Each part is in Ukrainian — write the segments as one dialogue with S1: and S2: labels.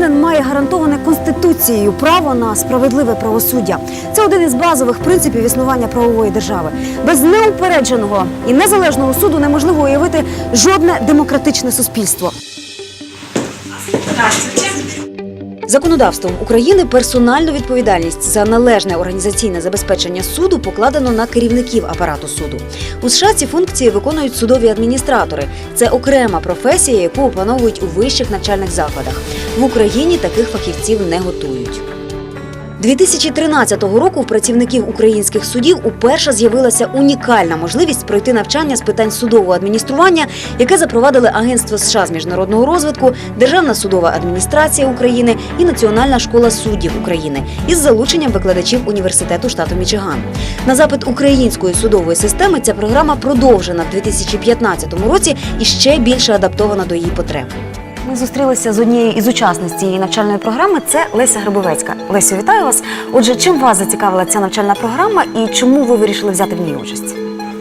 S1: громадянин має гарантоване конституцією право на справедливе правосуддя. Це один із базових принципів існування правової держави. Без неупередженого і незалежного суду неможливо уявити жодне демократичне суспільство. Здравствуйте. Законодавством України персональну відповідальність за належне організаційне забезпечення суду покладено на керівників апарату суду. У США ці функції виконують судові адміністратори. Це окрема професія, яку опановують у вищих навчальних закладах. В Україні таких фахівців не готують. 2013 року в працівників українських судів уперше з'явилася унікальна можливість пройти навчання з питань судового адміністрування, яке запровадили Агентство США з міжнародного розвитку, Державна судова адміністрація України і Національна школа суддів України із залученням викладачів університету штату Мічиган. На запит української судової системи ця програма продовжена в 2015 році і ще більше адаптована до її потреб. Ми зустрілися з однією із учасниць цієї навчальної програми. Це Леся Грибовецька. Лесю, вітаю вас. Отже, чим вас зацікавила ця навчальна програма і чому ви вирішили взяти в ній участь?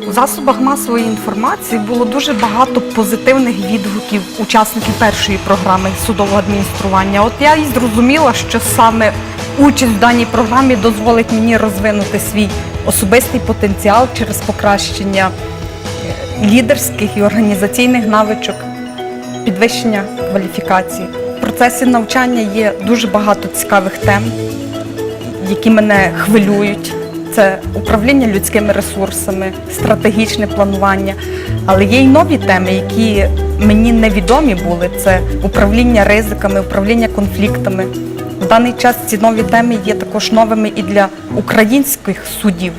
S2: У засобах масової інформації було дуже багато позитивних відгуків учасників першої програми судового адміністрування. От я і зрозуміла, що саме участь в даній програмі дозволить мені розвинути свій особистий потенціал через покращення е, лідерських і організаційних навичок, підвищення кваліфікації. В процесі навчання є дуже багато цікавих тем, які мене хвилюють. Це управління людськими ресурсами, стратегічне планування. Але є й нові теми, які мені невідомі були. Це управління ризиками, управління конфліктами. В даний час ці нові теми є також новими і для українських судів.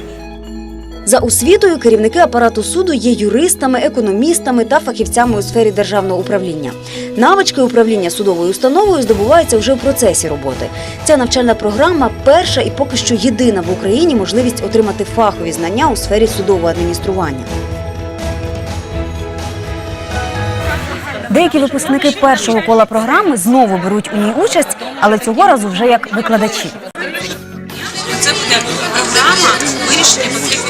S1: За освітою керівники апарату суду є юристами, економістами та фахівцями у сфері державного управління. Навички управління судовою установою здобуваються вже в процесі роботи. Ця навчальна програма перша і поки що єдина в Україні можливість отримати фахові знання у сфері судового адміністрування. Деякі випускники першого кола програми знову беруть у ній участь, але цього разу вже як викладачі.
S3: Це буде програма вирішення конфліктних ситуацій.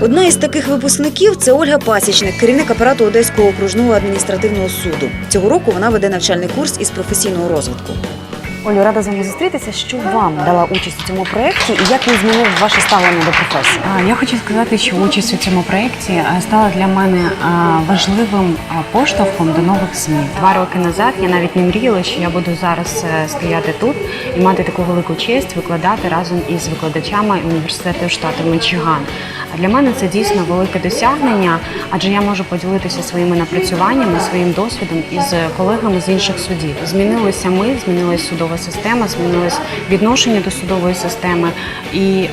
S1: Одна із таких випускників це Ольга Пасічник, керівник апарату Одеського окружного адміністративного суду. Цього року вона веде навчальний курс із професійного розвитку. Олю, рада з вами зустрітися. Що вам дала участь у цьому проєкті і як він змінив ваше ставлення до професії?
S4: Я хочу сказати, що участь у цьому проєкті стала для мене важливим поштовхом до нових змін. Два роки назад я навіть не мріяла, що я буду зараз е, стояти тут і мати таку велику честь викладати разом із викладачами університету штату Мічиган. А для мене це дійсно велике досягнення, адже я можу поділитися своїми напрацюваннями, своїм досвідом із колегами з інших судів. Змінилися ми, змінилася судова система, змінилось відношення до судової системи. І е,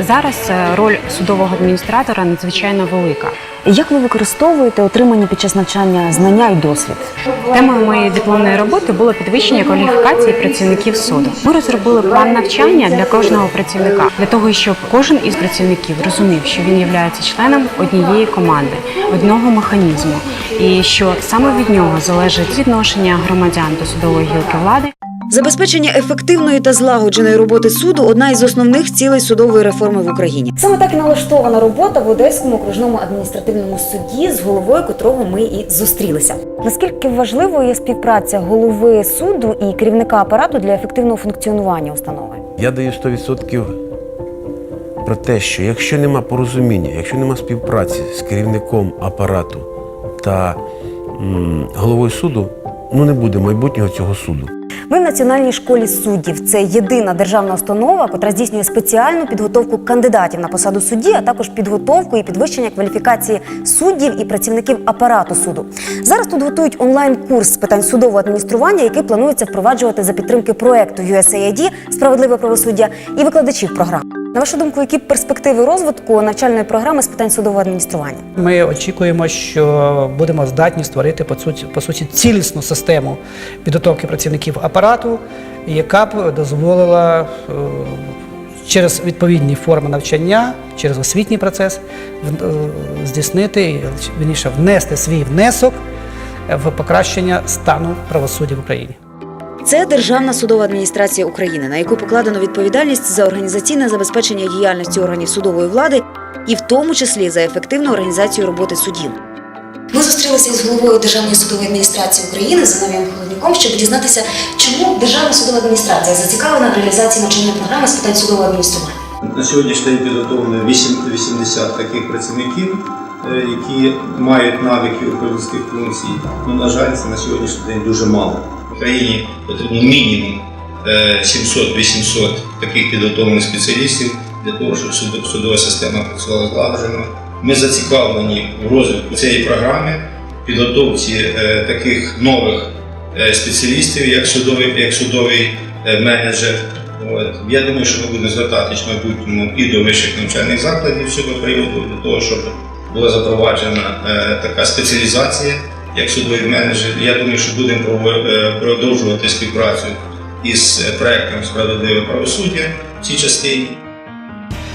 S4: зараз е, роль судового адміністратора надзвичайно велика.
S1: Як ви використовуєте отримані під час навчання знання і досвід?
S4: Темою моєї дипломної роботи було підвищення кваліфікації працівників суду. Ми розробили план навчання для кожного працівника для того, щоб кожен із працівників розумів, що він є членом однієї команди, одного механізму, і що саме від нього залежить відношення громадян до судової гілки влади.
S1: Забезпечення ефективної та злагодженої роботи суду одна із основних цілей судової реформи в Україні. Саме так і налаштована робота в Одеському окружному адміністративному суді, з головою котрого ми і зустрілися. Наскільки важливою є співпраця голови суду і керівника апарату для ефективного функціонування установи?
S5: Я даю 100% про те, що якщо нема порозуміння, якщо нема співпраці з керівником апарату та м, головою суду, ну не буде майбутнього цього суду.
S1: Ми в Національній школі суддів. Це єдина державна установа, котра здійснює спеціальну підготовку кандидатів на посаду судді, а також підготовку і підвищення кваліфікації суддів і працівників апарату суду. Зараз тут готують онлайн-курс з питань судового адміністрування, який планується впроваджувати за підтримки проекту USAID Справедливе правосуддя і викладачів програм. На вашу думку, які перспективи розвитку навчальної програми з питань судового адміністрування?
S6: Ми очікуємо, що будемо здатні створити по суті, по суті цілісну систему підготовки працівників апарату, яка б дозволила е, через відповідні форми навчання, через освітній процес е, здійснити вірніше, внести свій внесок в покращення стану правосуддя в Україні.
S1: Це Державна судова адміністрація України, на яку покладено відповідальність за організаційне забезпечення діяльності органів судової влади і в тому числі за ефективну організацію роботи судів. Ми зустрілися із головою Державної судової адміністрації України Зиновієм Холодняком, щоб дізнатися, чому Державна судова адміністрація зацікавлена в реалізації навчальної програми з питань судового адміністрування.
S7: На сьогоднішній день підготовлено 8 80 таких працівників, е, які мають навики управлінських функцій. Ну, на жаль, це на сьогоднішній день дуже мало.
S8: Україні потрібно мінімум е, 700-800 таких підготовлених спеціалістів для того, щоб судова система працювала злагоджено. Ми зацікавлені в розвитку цієї програми, підготовці е, таких нових е, спеціалістів, як судовий, як судовий е, менеджер. Я думаю, що ми будемо звертатись в майбутньому і до вищих навчальних закладів цього приводу, для того, щоб була запроваджена е, така спеціалізація як судовий менеджер. Я думаю, що будемо е, продовжувати співпрацю із е, проектом справедливе правосуддя в цій частині.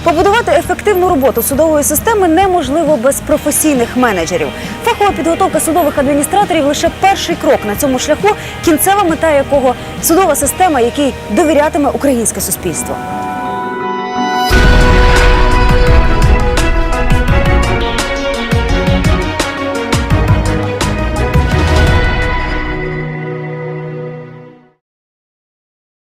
S1: Побудувати ефективну роботу судової системи неможливо без професійних менеджерів. Фахова підготовка судових адміністраторів лише перший крок на цьому шляху, кінцева мета якого судова система, якій довірятиме українське суспільство.